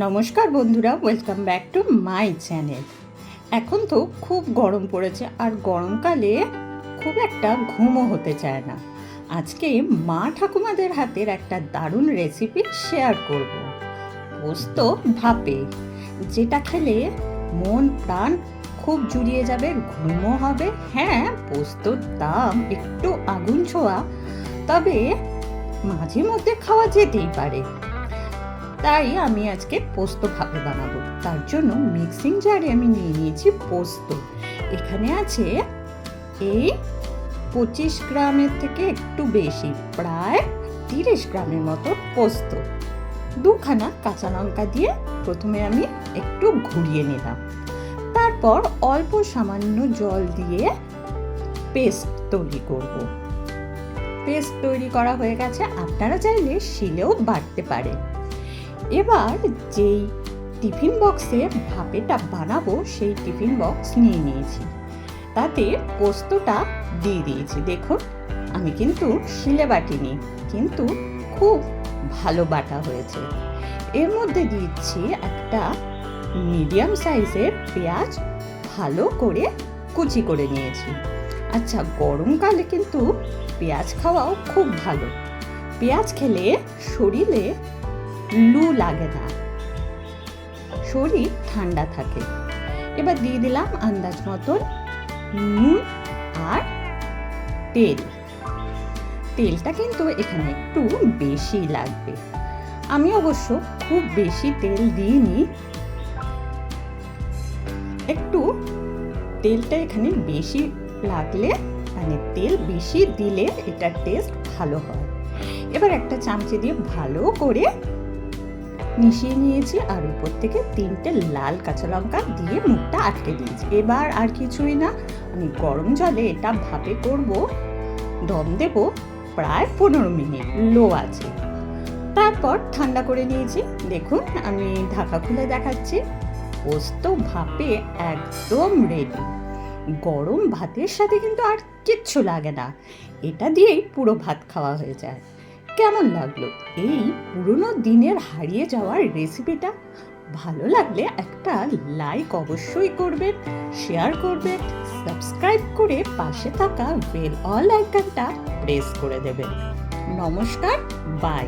নমস্কার বন্ধুরা welcome back to my channel এখন তো খুব গরম পড়েছে আর গরমকালে খুব একটা ঘুমও হতে চায় না। আজকে মা ঠাকুমাদের হাতের একটা দারুণ রেসিপি শেয়ার করব। পোস্ত ভাপে, যেটা খেলে মন, প্রাণ খুব জুড়িয়ে যাবে, ঘুমও হবে। হ্যাঁ পোস্তর দাম একটু আগুন ছোঁয়া, তবে মাঝে মধ্যে খাওয়া যেতেই পারে। তাই আমি আজকে পোস্ত ভাপে বানাবো। তার জন্য মিক্সিং জারে আমি নিয়ে নিয়েছি পোস্ত। এখানে আছে এই পঁচিশ গ্রামের থেকে একটু বেশি, প্রায় তিরিশ গ্রামের মতো পোস্ত। দুখানা কাঁচা লঙ্কা দিয়ে প্রথমে আমি একটু ঘুরিয়ে নিলাম। তারপর অল্প সামান্য জল দিয়ে পেস্ট তৈরি করব। পেস্ট তৈরি করা হয়ে গেছে। আপনারা চাইলে শিলেও বাটতে পারেন এবার যেই টিফিন বক্সে ভাপেটা বানাবো, সেই টিফিন বক্স নিয়ে নিয়েছি। তাতে পোস্তটা দিয়ে দিয়েছি। দেখুন, আমি কিন্তু শিলে বাটিনি, কিন্তু খুব ভালো বাটা হয়েছে। এর মধ্যে দিচ্ছি একটা মিডিয়াম সাইজের পেঁয়াজ ভালো করে কুচি করে নিয়েছি। আচ্ছা গরমকালে কিন্তু পেঁয়াজ খাওয়াও খুব ভালো। পেঁয়াজ খেলে শরীরে লু লাগে না। শরীর ঠান্ডা থাকে। এবার দিয়ে দিলাম আন্দাজ মতন নুন আর তেল। তেলটা কিন্তু এখানে একটু বেশি লাগবে। আমি অবশ্য খুব বেশি তেল দিইনি। একটু তেলটা এখানে বেশি লাগলে মানে তেল বেশি দিলে এটার টেস্ট ভালো হয়। এবার একটা চামচে দিয়ে ভালো করে মিশিয়ে নিয়েছি আর উপর থেকে তিনটে লাল কাঁচা লঙ্কা দিয়ে মুখটা আটকে দিয়েছি। এবার আর কিছুই না, আমি গরম জলে এটা ভাপে করব। দম দেব প্রায় পনেরো মিনিট, লো আছে। তারপর ঠান্ডা করে নিয়েছি। দেখুন, আমি ঢাকা খুলে দেখাচ্ছি। পোস্ত ভাপে একদম রেডি গরম ভাতের সাথে কিন্তু আর কিচ্ছু লাগে না। এটা দিয়েই পুরো ভাত খাওয়া হয়ে যায়। কেমন লাগল? এই পুরনো দিনের হারিয়ে যাওয়ার রেসিপিটা ভালো লাগলে একটা লাইক অবশ্যই করবেন শেয়ার করবেন সাবস্ক্রাইব করে পাশে থাকা বেল অল আইকনটা প্রেস করে দেবেন। নমস্কার বাই